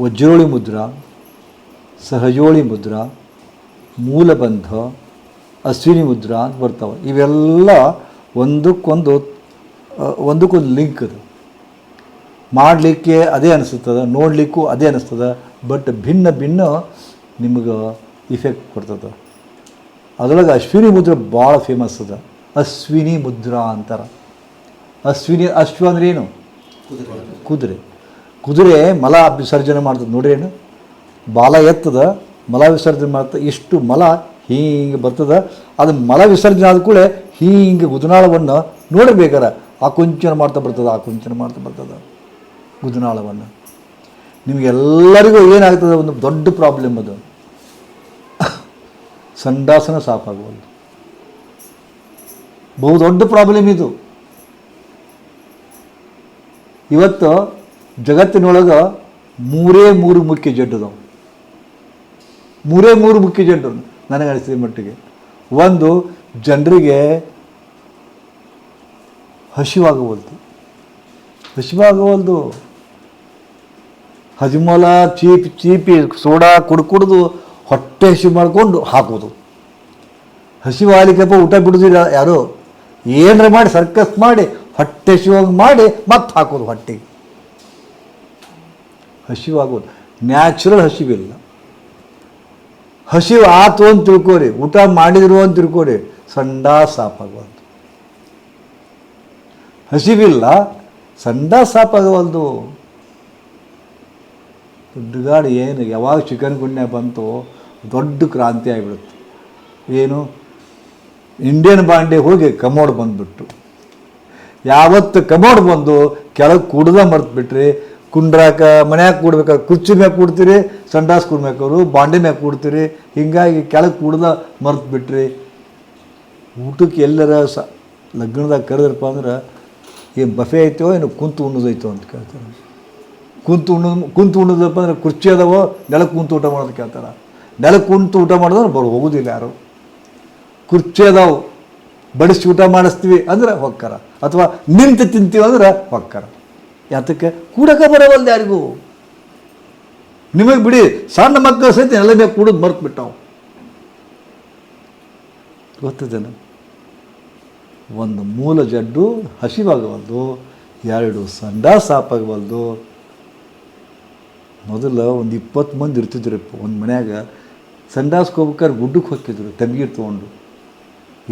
ವಜ್ರೋಳಿ ಮುದ್ರಾ ಸಹಜೋಳಿ ಮುದ್ರಾ ಮೂಲಬಂಧ ಅಶ್ವಿನಿ ಮುದ್ರಾ ಅಂತ ಬರ್ತಾವೆ. ಇವೆಲ್ಲ ಒಂದಕ್ಕೊಂದು ಒಂದಕ್ಕೊಂದು ಲಿಂಕ್ ಅದು. ಮಾಡಲಿಕ್ಕೆ ಅದೇ ಅನಿಸ್ತದೆ ನೋಡಲಿಕ್ಕೂ ಅದೇ ಅನಿಸ್ತದೆ ಬಟ್ ಭಿನ್ನ ಭಿನ್ನ ನಿಮಗೆ ಇಫೆಕ್ಟ್ ಕೊಡ್ತದೆ. ಅದರೊಳಗೆ ಅಶ್ವಿನಿ ಮುದ್ರೆ ಭಾಳ ಫೇಮಸ್ ಅದ. ಅಶ್ವಿನಿ ಮುದ್ರಾ ಅಂತಾರೆ. ಅಶ್ವಿನಿ ಅಶ್ವ ಅಂದ್ರೆ ಏನು? ಕುದುರೆ. ಕುದುರೆ ಮಲ ವಿಸರ್ಜನೆ ಮಾಡ್ತದೆ. ನೋಡ್ರಿ ಏನು? ಬಾಲ ಎತ್ತದ, ಮಲ ವಿಸರ್ಜನೆ ಮಾಡ್ತದೆ. ಇಷ್ಟು ಮಲ ಹೀಗೆ ಬರ್ತದೆ. ಅದು ಮಲ ವಿಸರ್ಜನೆ ಆದ ಕೂಡಲೇ ಹೀಗೆ ಗುದನಾಳವನ್ನು ನೋಡಬೇಕಾರ ಆ ಕುಂಚನ ಮಾಡ್ತಾ ಬರ್ತದೆ ಆ ಕುಂಚನ ಮಾಡ್ತಾ ಬರ್ತದೆ ಗುದನಾಳವನ್ನು. ನಿಮಗೆಲ್ಲರಿಗೂ ಏನಾಗ್ತದೆ? ಒಂದು ದೊಡ್ಡ ಪ್ರಾಬ್ಲಮ್ ಅದು. ಸಂಡಾಸನ ಬಹು ದೊಡ್ಡ ಪ್ರಾಬ್ಲಮ್ ಇದು. ಇವತ್ತು ಜಗತ್ತಿನೊಳಗೆ ಮೂರೇ ಮೂರು ಮುಖ್ಯ ಜಡ್ಡು ಅದಾವು ಮೂರೇ ಮೂರು ಮುಖ್ಯ ಜಡ್ಡು ನನಗೆ ಅನಿಸಿದ ಮಟ್ಟಿಗೆ. ಒಂದು, ಜನರಿಗೆ ಹಸಿವಾಗವಲ್ದು. ಹಸಿವಾಗವಲ್ದು. ಹದಿಮೂಲ ಚೀಪಿ ಚೀಪಿ, ಸೋಡಾ, ಕುಡ್, ಕುಡ್ದು ಹೊಟ್ಟೆ ಹಸಿ ಮಾಡ್ಕೊಂಡು ಹಾಕೋದು ಹಸಿವಾಲಿಕಪ್ಪ ಊಟ ಬಿಡೋದಿಲ್ಲ ಯಾರು? ಏನರ ಮಾಡಿ ಸರ್ಕಸ್ ಮಾಡಿ ಹೊಟ್ಟೆ ಹಸಿವಾಗಿ ಮಾಡಿ ಮತ್ತೆ ಹಾಕೋದು ಹೊಟ್ಟೆಗೆ. ಹಸಿವಾಗೋದು ನ್ಯಾಚುರಲ್ ಹಸಿವಿಲ್ಲ. ಹಸಿವು ಆತು ಅಂತ ತಿಳ್ಕೊರಿ, ಊಟ ಮಾಡಿದ್ರು ಅಂತ ತಿಳ್ಕೊರಿ, ಸಂಡ ಸಾಪಾಗವಲ್ದು. ಹಸಿವಿಲ್ಲ, ಸಂಡ ಸಾಪಾಗವಲ್ದು. ದೊಡ್ಡಗಾಡು ಏನು, ಯಾವಾಗ ಚಿಕನ್ ಗುಣ್ಯ ಬಂತು, ದೊಡ್ಡ ಕ್ರಾಂತಿ ಆಗಿಬಿಡುತ್ತೆ. ಏನು ಇಂಡಿಯನ್ ಬಾಂಡೆ ಹೋಗಿ ಕಮೋಡ್ ಬಂದುಬಿಟ್ಟು. ಯಾವತ್ತು ಕಮೋಡ್ ಬಂದು ಕೆಳಗೆ ಕುಡ್ದ ಮರ್ತು ಬಿಟ್ರಿ ಕುಂಡ್ರಾಕ ಮನ್ಯಾಗ ಕೂಡ್ಬೇಕಾದ್ರೆ ಕುರ್ಚಿ ಮ್ಯಾಗ ಕೂಡ್ತೀರಿ, ಸಂಡಾಸ್ ಕೂಡ್ಬೇಕಾದ್ರು ಬಾಂಡೆ ಮ್ಯಾಗ ಕೂಡ್ತೀರಿ, ಹಿಂಗಾಗಿ ಕೆಳಗೆ ಕೂಡ್ದ ಮರ್ತು ಬಿಟ್ರಿ. ಊಟಕ್ಕೆ ಎಲ್ಲರ ಸ, ಲಗ್ನದಾಗ ಕರೆದ್ರಪ್ಪ ಅಂದ್ರೆ, ಏನು ಬಫೆ ಐತೋ ಏನು ಕುಂತು ಉಣ್ಣದೈತೋ ಅಂತ ಕೇಳ್ತಾರೆ. ಕುಂತು ಉಣ್ಣೋದು ಕುಂತು ಉಣ್ಣದಪ್ಪ ಅಂದ್ರೆ ಕುರ್ಚಿ ಅದಾವೋ ನೆಲಕ್ಕೆ ಕುಂತು ಊಟ ಮಾಡೋದು ಕೇಳ್ತಾರೆ. ನೆಲಕ್ಕೆ ಕುಂತು ಊಟ ಮಾಡಿದ್ರೆ ಬರೋ, ಹೋಗೋದಿಲ್ಲ ಯಾರು. ಕುರ್ಚಿ ಅದಾವು, ಬಡಿಸಿ ಊಟ ಮಾಡಿಸ್ತೀವಿ ಅಂದ್ರೆ ಹೊಕ್ಕಾರ. ಅಥವಾ ನಿಂತು ತಿಂತೀವಿ ಅಂದ್ರೆ ಹೊಕ್ಕಾರ. ಯಾತಕ್ಕೆ? ಕೂಡಕ ಬರೋವಲ್ದು ಯಾರಿಗೂ? ನಿಮಗೆ ಬಿಡಿ, ಸಣ್ಣ ಮಕ್ಕಳು ಸಹಿತ ನೆಲ ಮೇಲೆ ಕೂಡೋದು ಮರ್ತು ಬಿಟ್ಟವು ಗೊತ್ತದೇನು ಒಂದು ಮೂಲ ಜಡ್ಡು ಹಸಿವಾಗವಲ್ದು, ಎರಡು ಸಂಡಾ ಸಾಪಾಗವಲ್ದು. ಮೊದಲು ಒಂದು ಇಪ್ಪತ್ತು ಮಂದಿ ಇರ್ತಿದ್ರು, ಒಂದು ಮನ್ಯಾಗ ಸಂಡಾಸ್ಕೋಬೇಕಾದ್ರೆ ಗುಡ್ಡಕ್ಕೆ ಹೋಗ್ತಿದ್ರು ತಂಗಿ ತೊಗೊಂಡು.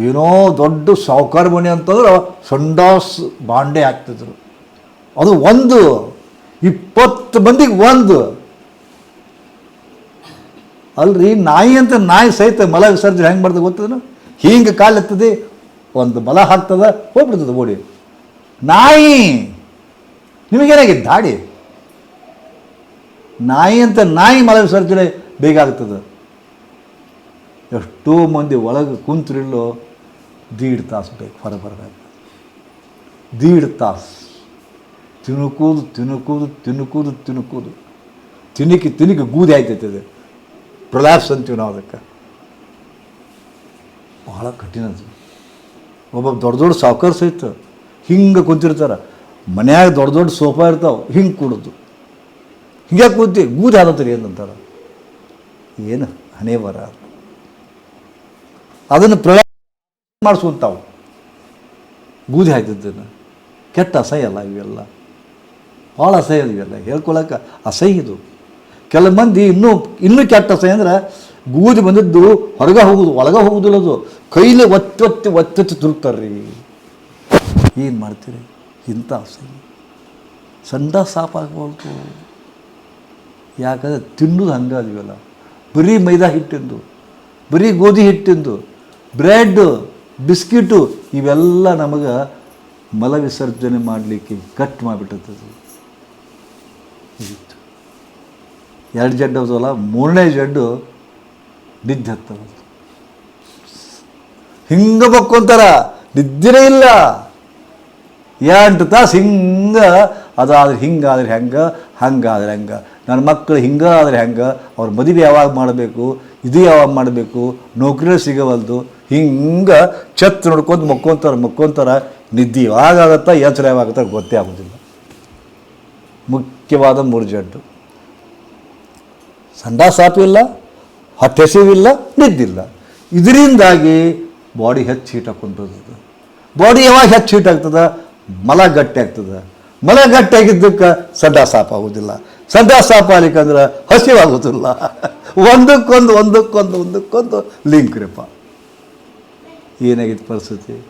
ಏನೋ ದೊಡ್ಡ ಸಾವುಕಾರ ಮನೆ ಅಂತಂದ್ರೆ ಸಂಡಾಸ್ ಬಾಂಡೆ ಹಾಕ್ತಿದ್ರು. ಅದು ಒಂದು, ಇಪ್ಪತ್ತು ಮಂದಿಗೆ ಒಂದು. ಅಲ್ರಿ, ನಾಯಿ ಅಂತ ನಾಯಿ ಸಹಿತ ಮಲ ವಿಸರ್ಜನೆ ಹೆಂಗೆ ಮಾಡ್ತದೆ ಗೊತ್ತದನು? ಹಿಂಗೆ ಕಾಲು ಎತ್ತದೆ, ಒಂದು ಮಲ ಹಾಕ್ತದ, ಹೋಗ್ಬಿಡ್ತದೆ ಓಡಿ. ನಾಯಿ ನಿಮಗೇನಾಗಿದೆ ದಾಡಿ? ನಾಯಿ ಅಂತ ನಾಯಿ ಮಲ ವಿಸರ್ಜನೆ ಬೇಗ ಆಗ್ತದೆ. ಎಷ್ಟೋ ಮಂದಿ ಒಳಗೆ ಕುಂತ್ರಿಲ್ಲೋ, ದೀಡ್ ತಾಸು ಬೇಕು ಹೊರ ಬರಬೇಕು ದೀಡ್ ತಾಸು. ತಿನ್ನುಕೂದು ತಿನ್ನುಕೂದು ತಿನ್ನುಕೂದು ತಿನ್ನುಕೂದು. ತಿನ್ನಿಕ್ಕೆ ತಿನ್ನಿಕ್ಕೆ ಗೂದಿ ಆಯ್ತೈತೆ ಅದು. ಪ್ರಲಾಪ್ಸ್ ಅಂತೀವಿ ನಾವು ಅದಕ್ಕೆ. ಭಾಳ ಕಠಿಣ ಅದು. ಒಬ್ಬ ದೊಡ್ಡ ದೊಡ್ಡ ಸಾವುಕಾರ ಸಹಿತ ಹಿಂಗೆ ಕೂತಿರ್ತಾರೆ. ಮನ್ಯಾಗ ದೊಡ್ಡ ದೊಡ್ಡ ಸೋಫಾ ಇರ್ತಾವೆ, ಹಿಂಗೆ ಕೂಡೋದು. ಹಿಂಗೆ ಕೂತಿ, ಗೂದಿ ಆದತ್ರಿ ಏನಂತಾರೆ? ಏನು ಹಣೆ ಬರ ಅದನ್ನು ಪ್ರಳಯ ಮಾಡಿಸುವಂತಾವು. ಬೂದಿ ಹಾಕಿದ್ದನ್ನು ಕೆಟ್ಟ ಅಸಹ್ಯ ಅಲ್ಲ ಇವೆಲ್ಲ. ಭಾಳ ಅಸಹ್ಯ ಇವೆಲ್ಲ. ಹೇಳ್ಕೊಳಕ್ಕೆ ಅಸಹ್ಯ ಇದು. ಕೆಲ ಮಂದಿ ಇನ್ನೂ ಇನ್ನೂ ಕೆಟ್ಟ ಅಸಹ್ಯ ಅಂದ್ರೆ ಗೂದಿ ಬಂದಿದ್ದು ಹೊರಗೆ ಹೋಗುದು, ಒಳಗೆ ಹೋಗುದಿಲ್ಲ ಅದು. ಕೈಲಿ ಒತ್ತಿ ಒತ್ತೊತ್ತಿ ತುರುಕ್ತಾರೆ ರೀ ಏನು ಮಾಡ್ತೀರಿ? ಇಂಥ ಅಸಹ್ಯ. ಸಂಡ ಸಾಪಾಗವಲ್ತು ಯಾಕಂದರೆ ತಿನ್ನೋದು ಅದೀವಲ್ಲ ಬರೀ ಮೈದಾ ಹಿಟ್ಟಿಂದು, ಬರೀ ಗೋಧಿ ಹಿಟ್ಟಿಂದು, ಬ್ರೆಡ್, ಬಿಸ್ಕಿಟು, ಇವೆಲ್ಲ ನಮಗೆ ಮಲವಿಸರ್ಜನೆ ಮಾಡಲಿಕ್ಕೆ ಕಟ್ ಮಾಡಿಬಿಟ್ಟದ್ದು ಎರಡು ಜಡ್ಡು ಹೋದಲ್ಲ ಮೂರನೇ ಜಡ್ಡು ನಿದ್ದೆ ಹತ್ತವ ಹಿಂಗೆ ಬಕ್ಕೊಂತಾರ ನಿದ್ದಿರೇ ಇಲ್ಲ. ಎಂಟು ತಾಸು ಹಿಂಗೆ, ಅದಾದ್ರೆ ಹಿಂಗಾದ್ರೆ ಹೆಂಗೆ, ಹಂಗಾದ್ರೆ ಹೆಂಗೆ. ನನ್ನ ಮಕ್ಕಳು ಹಿಂಗಾದ್ರೆ ಹೆಂಗೆ, ಅವ್ರ ಮದುವೆ ಯಾವಾಗ ಮಾಡಬೇಕು, ಇದು ಯಾವಾಗ ಮಾಡಬೇಕು ನೌಕರಿ ಸಿಗವಲ್ದು, ಹಿಂಗೆ ಛತ್ ನೋಡ್ಕೊಂಡು ಮಕ್ಕೊಂತಾರೆ ಮಕ್ಕೊಂತಾರೆ, ನಿದ್ದೆ ಯಾವಾಗತ್ತ ಎಚ್ಚರ ಯಾವಾಗತ್ತ ಗೊತ್ತೇ ಆಗೋದಿಲ್ಲ. ಮುಖ್ಯವಾದ ಮೂರು ಜಡ್ಡು. ಸಂಡಾಸಾಪು ಇಲ್ಲ ಹಸಿವಿಲ್ಲ ನಿದ್ದಿಲ್ಲ. ಇದರಿಂದಾಗಿ ಬಾಡಿ ಹೆಚ್ಚು ಹೀಟ್ ಹಾಕೊಂಡ್ಬರ್ತದೆ ಬಾಡಿ ಯಾವಾಗ ಹೆಚ್ಚು ಹೀಟ್ ಆಗ್ತದೆ? ಮಲ ಗಟ್ಟಿ ಆಗ್ತದೆ. ಮಲ ಗಟ್ಟಿ ಆಗಿದ್ದಕ್ಕೆ ಸಂಡಾಸಾಪ ಆಗೋದಿಲ್ಲ. ಸಂಡಾಸಾಪ ಆಗ್ಲಿಕ್ಕಂದ್ರೆ ಹಸಿವಾಗೋದಿಲ್ಲ. ಒಂದಕ್ಕೊಂದು ಒಂದಕ್ಕೊಂದು ಒಂದಕ್ಕೊಂದು ಲಿಂಕ್ ರೀಪ ಏನಾಗಿತ್ತು ಪರಿಸ್ಥಿತಿ?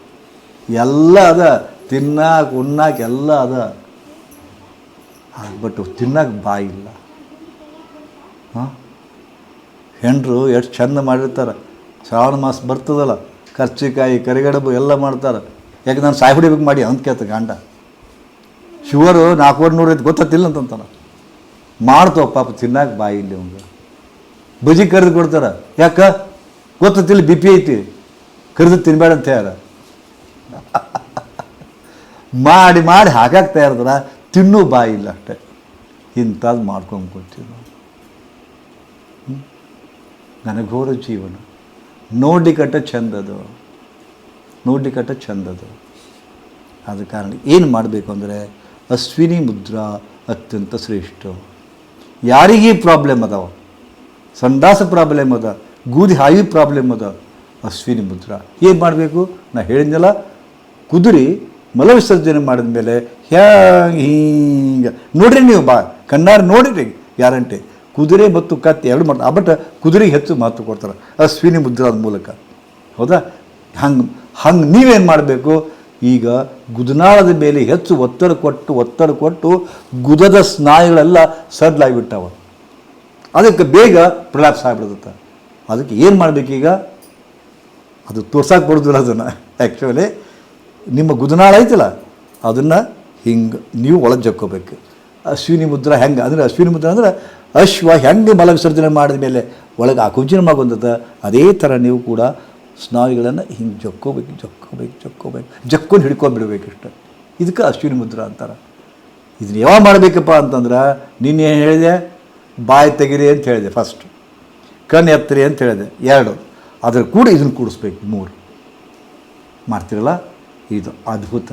ಎಲ್ಲ ಅದ. ತಿನ್ನಾಕ, ಉಣ್ಣಾಕ ಎಲ್ಲ ಅದ. ಬಟ್ ತಿನ್ನಕ್ಕೆ ಬಾಯಿಲ್ಲ ಹಾಂ? ಹೆಂಡರು ಎಷ್ಟು ಚಂದ ಮಾಡಿರ್ತಾರೆ. ಶ್ರಾವಣ ಮಾಸ ಬರ್ತದಲ್ಲ, ಕರ್ಚಿಕಾಯಿ, ಕರಿಗಡಬು ಎಲ್ಲ ಮಾಡ್ತಾರೆ. ಯಾಕೆ ನಾನು ಸಾಯಿ ಹೊಡಿಬೇಕು ಮಾಡಿ ಅಂತ ಕೇಳ್ತ ಗಂಡ. ಶುಗರು ನಾಲ್ಕೂವರೆ ನೂರು ಐದು ಗೊತ್ತಿಲ್ಲ ಅಂತಂತಾನ. ಮಾಡ್ತವ ಪಾಪ ತಿನ್ನಕ್ಕೆ ಬಾಯಿ ಇಲ್ಲಿ ಅವಂಗೆ ಬಜಿ ಕರೆದು ಕೊಡ್ತಾರೆ. ಯಾಕ? ಗೊತ್ತಿಲ್ಲ ಬಿ ಪಿ ಐತಿ. ಕರೆದು ತಿನ್ಬೇಡ ಅಂತ ಹೇಳ ಮಾಡಿ ಮಾಡಿ ಹಾಕಾಕ್ತಾ ಇರ್ತಾರ ತಿನ್ನೂ ಬಾಯಿ ಇಲ್ಲ ಅಷ್ಟೇ. ಇಂಥದ್ದು ಮಾಡ್ಕೊಂಡು ಕೊಡ್ತೀವಿ ನಾವು? ನನಗೋರ ಜೀವನ. ನೋಡಿಕಟ್ಟ ಚಂದದು ನೋಡಿಕಟ್ಟ ಚಂದದು ಆದ ಕಾರಣ ಏನು ಮಾಡಬೇಕು ಅಂದರೆ ಅಶ್ವಿನಿ ಮುದ್ರಾ ಅತ್ಯಂತ ಶ್ರೇಷ್ಠ. ಯಾರಿಗೀ ಪ್ರಾಬ್ಲಮ್ ಅದಾವ? ಸಂಡಾಸ ಪ್ರಾಬ್ಲಮ್ ಅದ. ಗೂದಿ ಹಾಯಿ ಪ್ರಾಬ್ಲಮ್ ಅದ. ಅಶ್ವಿನಿ ಮುದ್ರಾ. ಏನು ಮಾಡಬೇಕು? ನಾ ಹೇಳಿದ್ನಲ್ಲ, ಕುದುರೆ ಮಲ ವಿಸರ್ಜನೆ ಮಾಡಿದ ಮೇಲೆ ಹ್ಯಾಂಗೆ ಹಿಂಗೆ. ನೋಡ್ರಿ ನೀವು ಬಾ, ಕಣ್ಣಾರು ನೋಡಿರಿ ಗ್ಯಾರಂಟಿ ಕುದುರೆ ಮತ್ತು ಕತ್ತಿ ಎರಡು ಮಾಡ್ತಾರೆ ಬಟ್ ಕುದುರೆಗೆ ಹೆಚ್ಚು ಮಹತ್ವ ಕೊಡ್ತಾರೆ. ಅಶ್ವಿನಿ ಮುದ್ರಾದ ಮೂಲಕ. ಹೌದಾ? ಹಂಗೆ ಹಂಗೆ ನೀವೇನು ಮಾಡಬೇಕು? ಈಗ ಗುದನಾಳದ ಮೇಲೆ ಹೆಚ್ಚು ಒತ್ತಡ ಕೊಟ್ಟು ಒತ್ತಡ ಕೊಟ್ಟು ಗುದದ ಸ್ನಾಯುಗಳೆಲ್ಲ ಸಡ್ಲಾಗಿಬಿಟ್ಟಾವ. ಅದಕ್ಕೆ ಬೇಗ ಪ್ರಲಾಪ್ಸ್ ಆಗಿಬಿಡುತ್ತೆ. ಅದಕ್ಕೆ ಏನು ಮಾಡಬೇಕೀಗ ಅದು ತೋರ್ಸಕ್ಕೆ ಬರೋದಿಲ್ಲ ಅದನ್ನು ಆ್ಯಕ್ಚುಲಿ ನಿಮ್ಮ ಗುದನಾಳ ಐತಲ್ಲ, ಅದನ್ನು ಹಿಂಗೆ ನೀವು ಒಳಗೆ ಜಕ್ಕೋಬೇಕು. ಅಶ್ವಿನಿ ಮುದ್ರ ಹೆಂಗೆ, ಅಂದರೆ ಅಶ್ವಿನಿ ಮುದ್ರ ಅಂದ್ರೆ ಅಶ್ವ ಹೆಂಗೆ ಮಲ ವಿಸರ್ಜನೆ ಮಾಡಿದ ಮೇಲೆ ಒಳಗೆ ಆ ಕುಂಚಿನ ಬಂದದ ಅದೇ ಥರ ನೀವು ಕೂಡ ಸ್ನಾಯುಗಳನ್ನು ಹಿಂಗೆ ಜಕ್ಕೋಬೇಕು ಜಕ್ಕೋಬೇಕು ಜಕ್ಕೋಬೇಕು. ಜಕ್ಕೊಂಡು ಹಿಡ್ಕೊಂಡ್ಬಿಡ್ಬೇಕು ಇಷ್ಟ. ಇದಕ್ಕೆ ಅಶ್ವಿನಿ ಮುದ್ರ ಅಂತಾರೆ. ಇದನ್ನ ಯಾವಾಗ ಮಾಡಬೇಕಪ್ಪ ಅಂತಂದ್ರೆ ನೀನು ಏನು ಹೇಳಿದೆ, ಬಾಯಿ ತೆಗಿರಿ ಅಂತ ಹೇಳಿದೆ ಫಸ್ಟ್ ಕಣ್ಣು ಎತ್ತರಿ ಅಂತ ಹೇಳಿದೆ, ಎರಡು. ಅದ್ರ ಕೂಡ ಇದನ್ನು ಕೂಡಿಸ್ಬೇಕು ಮೂರು. ಮಾಡ್ತಿರಲ್ಲ? ಇದು ಅದ್ಭುತ.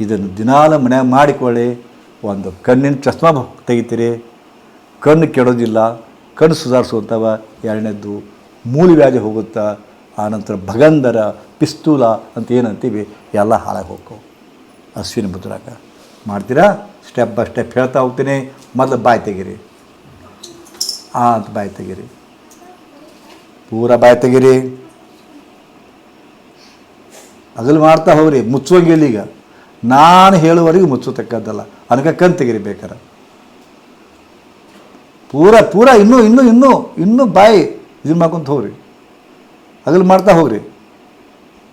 ಇದನ್ನು ದಿನಾಲ ಮನ್ಯಾಗ ಮಾಡಿಕೊಳ್ಳಿ. ಒಂದು ಕಣ್ಣಿನ ಚಸ್ಮ ತೆಗಿತೀರಿ. ಕಣ್ಣು ಕೆಡೋದಿಲ್ಲ. ಕಣ್ಣು ಸುಧಾರಿಸುವಂಥವ. ಎರಡನೇದ್ದು ಮೂಲಿ ವ್ಯಾಧಿ ಹೋಗುತ್ತಾ. ಆನಂತರ ಭಗಂಧರ ಪಿಸ್ತೂಲ ಅಂತ ಏನಂತೀವಿ, ಎಲ್ಲ ಹಾಳಾಗಿ ಹೋಗ್ಕೋ ಅಶ್ವಿನಿ ಮುದ್ರಾಗ. ಮಾಡ್ತೀರಾ? ಸ್ಟೆಪ್ ಬೈ ಸ್ಟೆಪ್ ಹೇಳ್ತಾ ಹೋಗ್ತೀನಿ. ಮೊದಲು ಬಾಯಿ ತೆಗೀರಿ. ಆ ಅಂತ ಬಾಯಿ ತೆಗೀರಿ. ಪೂರ ಬಾಯಿ ತೆಗೀರಿ. ಅಗಲು ಮಾಡ್ತಾ ಹೋಗ್ರಿ ಮುಚ್ಚುವಂಗಿಲ್ಲ ಈಗ. ನಾನು ಹೇಳುವವರೆಗೂ ಮುಚ್ಚತಕ್ಕದ್ದಲ್ಲ. ಅನಕ ಕಣ್ ತೆಗಿರಿ ಬೇಕಾರೆ. ಪೂರ ಪೂರ ಇನ್ನೂ ಇನ್ನೂ ಇನ್ನೂ ಇನ್ನೂ ಬಾಯಿ ಇದನ್ನ ಮಾಡ್ಕೊಂತ ಹೋಗ್ರಿ. ಅಗಲು ಮಾಡ್ತಾ ಹೋಗ್ರಿ.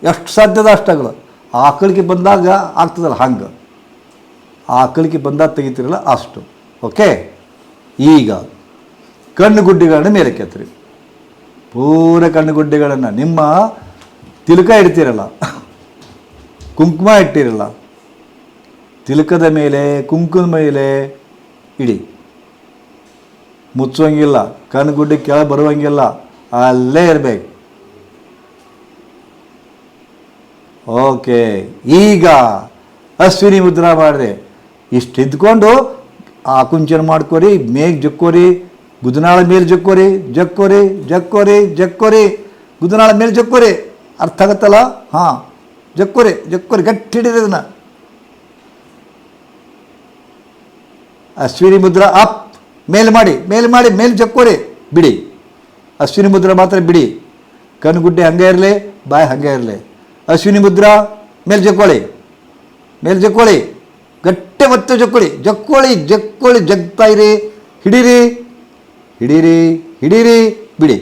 ಎಷ್ಟು ಸಾಧ್ಯದ ಅಷ್ಟಾಗಲ್ಲ ಆಕಳಿಗೆ ಬಂದಾಗ ಆಗ್ತದಲ್ಲ ಹಂಗೆ. ಆಕಳಿಗೆ ಬಂದಾಗ ತೆಗಿತೀರಲ್ಲ ಅಷ್ಟು. ಓಕೆ? ಈಗ ಕಣ್ಣು ಗುಡ್ಡಿಗಳನ್ನ ಮೇಲೆ ಕೆತ್ತರಿ ಪೂರ ಕಣ್ಣು ಗುಡ್ಡಿಗಳನ್ನು ನಿಮ್ಮ ತಿಲಕ ಇಡ್ತೀರಲ್ಲ. ಕುಂಕುಮ ಇಟ್ಟಿರಲ್ಲ. ತಿಲಕದ ಮೇಲೆ ಕುಂಕುಮದ ಮೇಲೆ ಇಡಿ. ಮುಚ್ಚುವಂಗಿಲ್ಲ, ಕಣ್ಣುಗುಡ್ಡೆ ಕೆಳಗೆ ಬರುವಂಗಿಲ್ಲ, ಅಲ್ಲೇ ಇರಬೇಕು. ಓಕೆ, ಈಗ ಅಶ್ವಿನಿ ಮುದ್ರಾ ಮಾಡಿದೆ. ಇಷ್ಟು ಆ ಕುಂಚನ ಮಾಡ್ಕೊರಿ ಮೇಗ್ ಜಕ್ಕೋರಿ, ಗುದನಾಳ ಮೇಲೆ ಜಕ್ಕೋರಿ ಜಕ್ಕೋರಿ ಜಕ್ಕೋರಿ ಜಕ್ಕೋರಿ, ಗುದನಾಳ ಮೇಲೆ ಜಕ್ಕೋರಿ. ಅರ್ಥ ಆಗತ್ತಲ್ಲ? ಹಾಂ. ಜಕ್ಕೋರಿ ಜಕ್ಕೋರಿ ಗಟ್ಟಿ ಹಿಡಿರಿ ಅದನ್ನ ಅಶ್ವಿನಿ ಮುದ್ರಾ ಅಪ್, ಮೇಲ್ ಮಾಡಿ ಮೇಲ್ ಮಾಡಿ, ಮೇಲ್ ಜಕ್ಕೋರಿ, ಬಿಡಿ. ಅಶ್ವಿನಿ ಮುದ್ರ ಮಾತ್ರ ಬಿಡಿ. ಕಣ್ಣುಗುಡ್ಡೆ ಹಂಗೆ ಇರಲಿ, ಬಾಯಿ ಹಂಗೆ ಇರಲಿ. ಅಶ್ವಿನಿ ಮುದ್ರಾ, ಮೇಲ್ ಜಕ್ಕೊಳ್ಳಿ ಮೇಲ್ ಜಕ್ಕೊಳ್ಳಿ ಗಟ್ಟೆ ಮತ್ತೆ ಜಕ್ಕೊಳ್ಳಿ ಜಕ್ಕೊಳ್ಳಿ ಜಕ್ಕೊಳ್ಳಿ ಜಗ್ತಾ ಇರಿ, ಹಿಡೀರಿ ಹಿಡೀರಿ ಹಿಡೀರಿ, ಬಿಡಿ.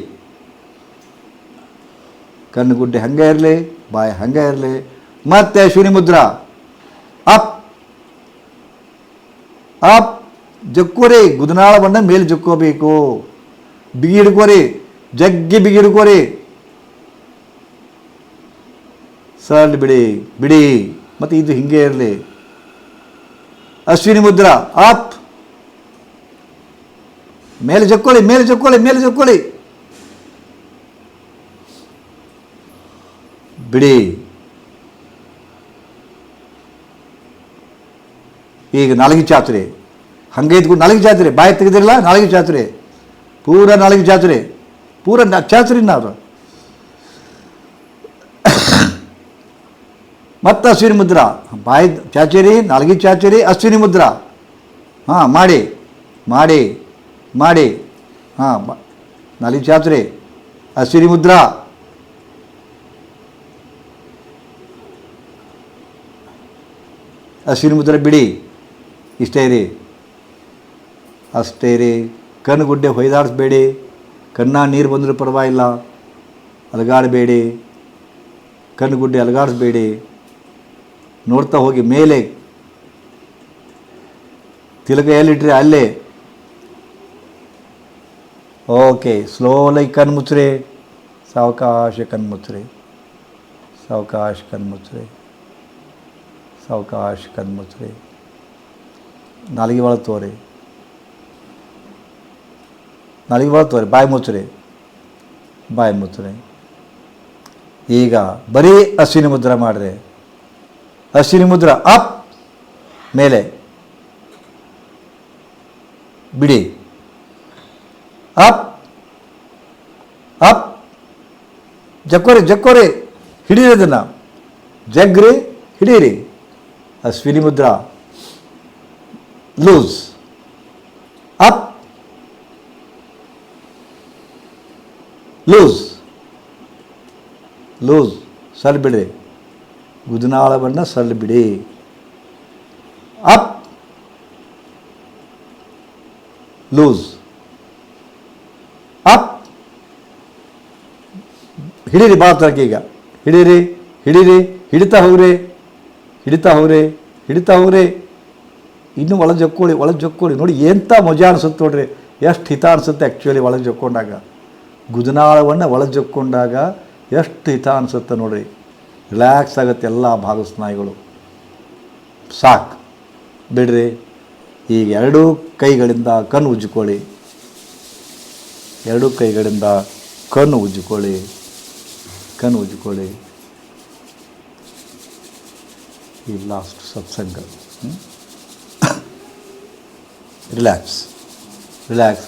ಕಣ್ಣುಗುಡ್ಡೆ ಹಂಗೆ ಇರಲಿ ಬಾಯಿ ಹಂಗೆ ಇರಲಿ. ಮತ್ತೆ ಅಶ್ವಿನಿ ಮುದ್ರ ಅಪ್. ಅಪ್. ಜಕ್ಕೋರಿ. ಗುದನಾಳ ಬಂದ ಮೇಲೆ ಜಕ್ಕೋಬೇಕು. ಬಿಗಿ ಹಿಡ್ಕೋರಿ ಜಗ್ಗಿ ಬಿಗಿ ಹಿಡ್ಕೋರಿ ಸರಳ ಬಿಡಿ. ಬಿಡಿ. ಮತ್ತು ಇದು ಹಿಂಗೆ ಇರಲಿ. ಅಶ್ವಿನಿ ಮುದ್ರಾ ಅಪ್. ಮೇಲೆ ಜಕ್ಕೊಳ್ಳಿ ಮೇಲೆ ಜಕ್ಕೊಳ್ಳಿ ಮೇಲೆ ಜಕ್ಕೊಳ್ಳಿ ಬಿಡಿ. ಈಗ ನಾಲ್ಗಿ ಚಾತ್ರಿ ಹಂಗೆ ಇದ್ಕೊಂಡು ನಾಲ್ಗಿ ಜಾತ್ರೆ. ಬಾಯಿ ತೆಗೆದಿರಲ್ಲ, ನಾಲ್ಗಿ ಜಾತ್ರೆ. ಪೂರ ನಾಲ್ಗಿ ಜಾತ್ರೆ. ಪೂರ ಜಾತ್ರೆ ನಾವು ಮತ್ತು ಅಶ್ವಿನಿ ಮುದ್ರಾ. ಬಾಯಿ ಚಾಚೇರಿ ನಾಲ್ಗಿ ಚಾಚೇರಿ ಅಶ್ವಿನಿ ಮುದ್ರಾ. ಹಾಂ, ಮಾಡಿ. ಮಾಡಿ. ಮಾಡಿ. ಹಾಂ ನಾಲ್ಗಿ ಚಾಚರಿ ಅಶ್ವಿನಿ ಮುದ್ರಾ. ಅಶ್ವಿನಿ ಮುದ್ರೆ ಬಿಡಿ. ಇಷ್ಟೇ ರೀ. ಅಷ್ಟೇ ರೀ. ಕಣ್ಣು ಗುಡ್ಡೆ ಹೊಯ್ದಾಡಿಸ್ಬೇಡಿ. ಕಣ್ಣ ನೀರು ಬಂದರೂ ಪರವಾಗಿಲ್ಲ. ಅಲಗಾಡಬೇಡಿ. ಕಣ್ಣು ಗುಡ್ಡೆ ಅಲಗಾಡಿಸ್ಬೇಡಿ. ನೋಡ್ತಾ ಹೋಗಿ ಮೇಲೆ. ತಿಲಕ ಎಲ್ಲಿಟ್ರಿ? ಅಲ್ಲೇ. ಓಕೆ ಸ್ಲೋಲೈ ಕಣ್ಣು ಮುಚ್ಚ್ರಿ ಸಾವಕಾಶ ಕಣ್ಣು ಮುಚ್ಚ್ರಿ ಸಾವಕಾಶ ಕಣ್ಣು ಮುಚ್ಚ್ರಿ ಸಾವಕಾಶ ಕಣ್ಣು ಮುಚ್ಚ್ರಿ ನಾಲಿಗೆ ಒಳಗೆ ತೋರಿ. ನಾಲಿಗೆ ಒಳಗೆ ತೋರಿ, ಬಾಯಿ ಮುಚ್ಚ್ರಿ. ಬಾಯಿ ಮುಚ್ಚ್ರಿ. ಈಗ ಬರೀ ಅಶ್ವಿನಿ ಮುದ್ರ ಮಾಡಿರಿ. ಅಶ್ವಿನಿ ಮುದ್ರ ಅಪ್ ಮೇಲೆ. ಬಿಡಿ. ಅಪ್. ಅಪ್. ಜಕ್ಕೋರಿ ಜಕ್ಕೋರಿ, ಹಿಡೀರಿ ಅದನ್ನು ಜಗ್ರಿ, ಹಿಡೀರಿ. Ashwini mudra loose up loose loose sir ಬಿಡಿ ಗುದನಾಳವನ್ನು ಸಲ್ ಬಿಡಿ ಅಪ್ ಲೂಸ್ ಅಪ್ ಹಿಡೀರಿ ಭಾಳ ಈಗ. ಹಿಡೀರಿ ಹಿಡೀರಿ, ಹಿಡಿತಾ ಹೋಗ್ರಿ. ಹಿಡಿತಾ ಹೋಗ್ರಿ ಹಿಡಿತಾ ಹೋಗ್ರಿ. ಇನ್ನು ಒಳಗೆ ಜಕ್ಕೊಳ್ಳಿ ಒಳಗೆ ಜಕ್ಕೊಳ್ಳಿ ನೋಡಿ ಎಂಥ ಮಜಾ ಅನಿಸುತ್ತೆ ನೋಡ್ರಿ. ಎಷ್ಟು ಹಿತ ಅನಿಸುತ್ತೆ ಆ್ಯಕ್ಚುಲಿ ಒಳಗೆ ಜಕ್ಕೊಂಡಾಗ. ಗುದನಾಳವನ್ನು ಒಳಗೆ ಜಕ್ಕೊಂಡಾಗ ಎಷ್ಟು ಹಿತ ಅನಿಸುತ್ತೆ ನೋಡ್ರಿ. ರಿಲ್ಯಾಕ್ಸ್ ಆಗುತ್ತೆ ಎಲ್ಲ ಭಾಗ ಸ್ನಾಯುಗಳು. ಸಾಕು. ಬಿಡ್ರಿ. ಈಗ ಎರಡೂ ಕೈಗಳಿಂದ ಕಣ್ಣು ಉಜ್ಜಿಕೊಳ್ಳಿ. ಎರಡೂ ಕೈಗಳಿಂದ ಕಣ್ಣು ಉಜ್ಜಿಕೊಳ್ಳಿ. ಕಣ್ಣು ಉಜ್ಜಿಕೊಳ್ಳಿ. ಈ ಲಾಸ್ಟ್ ಸತ್ಸಂಗ ರಿಲ್ಯಾಕ್ಸ್ ರಿಲ್ಯಾಕ್ಸ್